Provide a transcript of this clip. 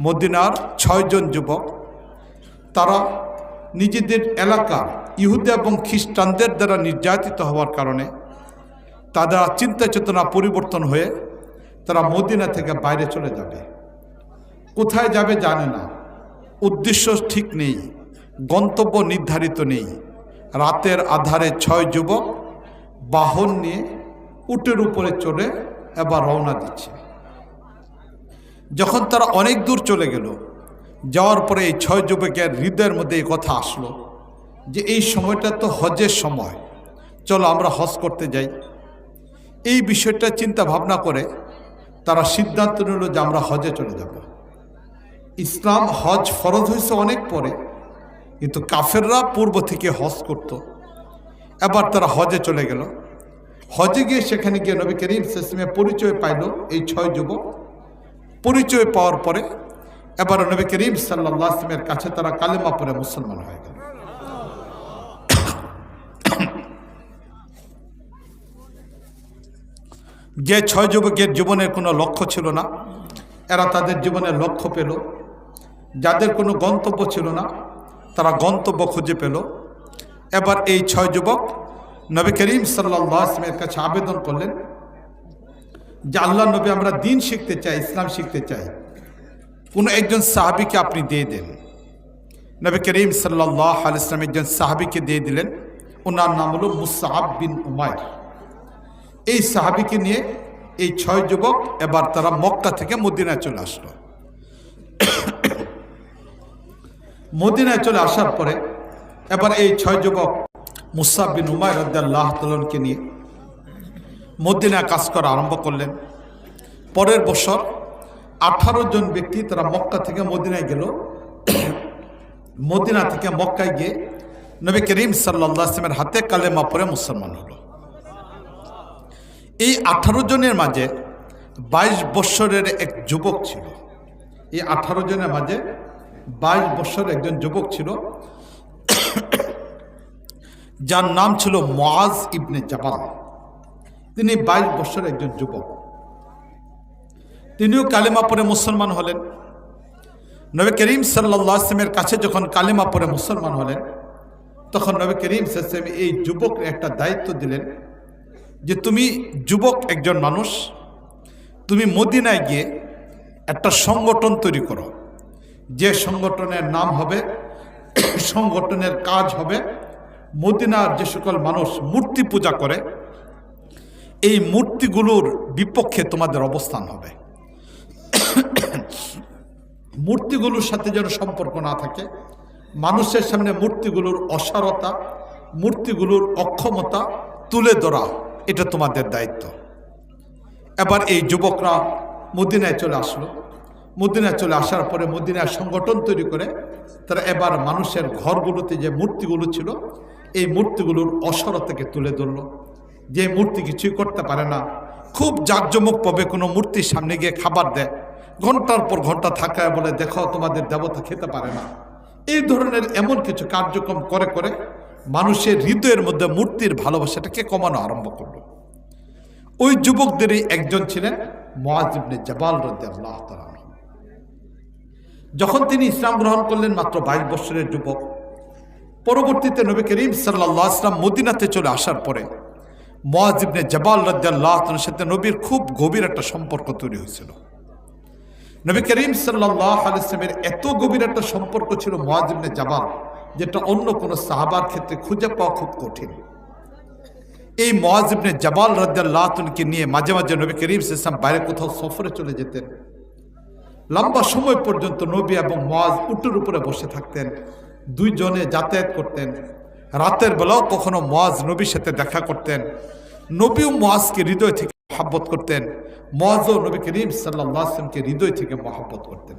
মদিনার ছয়জন যুবক। তারা নিজেদের এলাকার ইহুদা এবং খ্রিস্টানদের দ্বারা নির্যাতিত হওয়ার কারণে তাদের চিন্তা চেতনা পরিবর্তন হয়ে তারা মদিনা থেকে বাইরে চলে যাবে। কোথায় যাবে জানে না। উদ্দেশ্য ঠিক নেই, গন্তব্য নির্ধারিত নেই। রাতের আধারে ছয় যুবক বাহন নিয়ে উটের উপরে চড়ে এবার রওনা দিচ্ছে। যখন তারা অনেক দূর চলে গেল, যাওয়ার পরে এই ছয় যুবকের হৃদয়ের মধ্যে এই কথা আসলো যে, এই সময়টা তো হজের সময়। চলো আমরা হজ করতে যাই। এই বিষয়টা চিন্তা ভাবনা করে তারা সিদ্ধান্ত নিল যে, আমরা হজে চলে যাব। ইসলাম হজ ফরজ হয়েছে অনেক পরে, কিন্তু কাফেররা পূর্ব থেকে হজ করত। এবার তারা হজে চলে গেল। হজে গিয়ে সেখানে গিয়ে নবী করিম সেসমে পরিচয় পাইল এই ছয় যুবক। পরিচয় পাওয়ার পরে এবার নবী করিম সাল্লাহ আসলামের কাছে তারা কালেমা পরে মুসলমান হয়ে গেল। যে ছয় যুবকের জীবনের কোনো লক্ষ্য ছিল না, এরা তাদের জীবনের লক্ষ্য পেল। যাদের কোনো গন্তব্য ছিল না, তারা গন্তব্য খুঁজে পেল। এবার এই ছয় যুবক নবী করিম সাল্লাহ আসলামের কাছে আবেদন করলেন যে আল্লাহ নবী আমরা দিন শিখতে চাই, ইসলাম শিখতে চাই, কোনো একজন সাহাবিকে আপনি দিয়ে দেন। নবী করিম সাল্লাহ আল ইসলাম একজন সাহাবিকে দিয়ে দিলেন, ওনার নাম হলো মুসাহাব বিন উমায় এই সাহাবিকে নিয়ে এই ছয় যুবক এবার তারা মক্কা থেকে মদিনায় চলে আসলো। মদিনায় চলে আসার পরে এবার এই ছয় যুবক মুসাব বিন উমায় রদ্দাল্লাহ তালনকে নিয়ে মদিনায় কাজ করা আরম্ভ করলেন। পরের বছর আঠারো জন ব্যক্তি তারা মক্কা থেকে মদিনায় গেল। মদিনা থেকে মক্কায় গিয়ে নবী করিম সাল্লাহ আসলামের হাতে কালেমা পরে মুসলমান হলো। এই আঠারো জনের মাঝে বাইশ বৎসরের এক যুবক ছিল। এই আঠারো জনের মাঝে বাইশ বৎসর একজন যুবক ছিল। যার নাম ছিল মোয়াজ ইবনে জাবাল। তিনি বাইশ বৎসর একজন যুবক। তিনিও কালেমা পরে মুসলমান হলেন। নবী করিম সাল্লামের কাছে যখন কালেমা পরে মুসলমান হলেন, তখন নবী করিম সাল্লাম এই যুবক একটা দায়িত্ব দিলেন যে তুমি যুবক একজন মানুষ, তুমি মদিনায় গিয়ে একটা সংগঠন তৈরি করো। যে সংগঠনের নাম হবে, সংগঠনের কাজ হবে মদিনার যে সকল মানুষ মূর্তি পূজা করে এই মূর্তিগুলোর বিপক্ষে তোমাদের অবস্থান হবে। মূর্তিগুলোর সাথে যেন সম্পর্ক না থাকে, মানুষের সামনে মূর্তিগুলোর অসারতা, মূর্তিগুলোর অক্ষমতা তুলে ধরা, এটা তোমাদের দায়িত্ব। এবার এই যুবকরা মদিনায় চলে আসলো। মদিনায় চলে আসার পরে মদিনায় সংগঠন তৈরি করে, তারা এবার মানুষের ঘরগুলোতে যে মূর্তিগুলো ছিল, এই মূর্তিগুলোর অসরতাকে তুলে ধরলো। যে মূর্তি কিছুই করতে পারে না। খুব জাঁকজমক পাবে কোনো মূর্তির সামনে গিয়ে খাবার দেয়। ঘণ্টার পর ঘণ্টা থাকায় বলে, দেখো, তোমাদের দেবতা খেতে পারে না। এই ধরনের এমন কিছু কার্যক্রম করে করে মানুষের হৃদয়ের মধ্যে মূর্তির ভালোবাসাটাকে কমানো আরম্ভ করল। ওই যুবকদেরই একজন ছিলেন মহাজিবনে জবাল রদ্দ আল্লাহ যখন তিনি ইসলাম গ্রহণ করলেন মাত্র বাইশ বছরের যুবক, পরবর্তীতে নবী করিম সাল্লাহ ইসলাম মদিনাতে চলে আসার পরে মহাজিবনে জবাল রদ্দাল্লাহ সাথে নবীর খুব গভীর একটা সম্পর্ক তৈরি হয়েছিল। নবী করিম সাল্লাহ আলিয়ামের এত গভীর একটা সম্পর্ক ছিল মহাজিবনে জাবাল, যেটা অন্য কোনো সাহাবার ক্ষেত্রে খুঁজে পাওয়া খুব কঠিন। এই মহাজিবনে জাবাল রদ্দাল্লাহকে নিয়ে মাঝে মাঝে নবী করিম ইসলাম বাইরে কোথাও সফরে চলে যেতেন। লম্বা সময় পর্যন্ত নবী এবং মহাজ উটের উপরে বসে থাকতেন, দুইজনে যাতায়াত করতেন। রাতের বেলাও কখনো মহাজ নবীর সাথে দেখা করতেন। নবীও মহাজকে হৃদয় থেকে মহাব্বত করতেন। মহাজও নবী করিম সাল্লাহ আসলামকে হৃদয় থেকে মহাব্বত করতেন।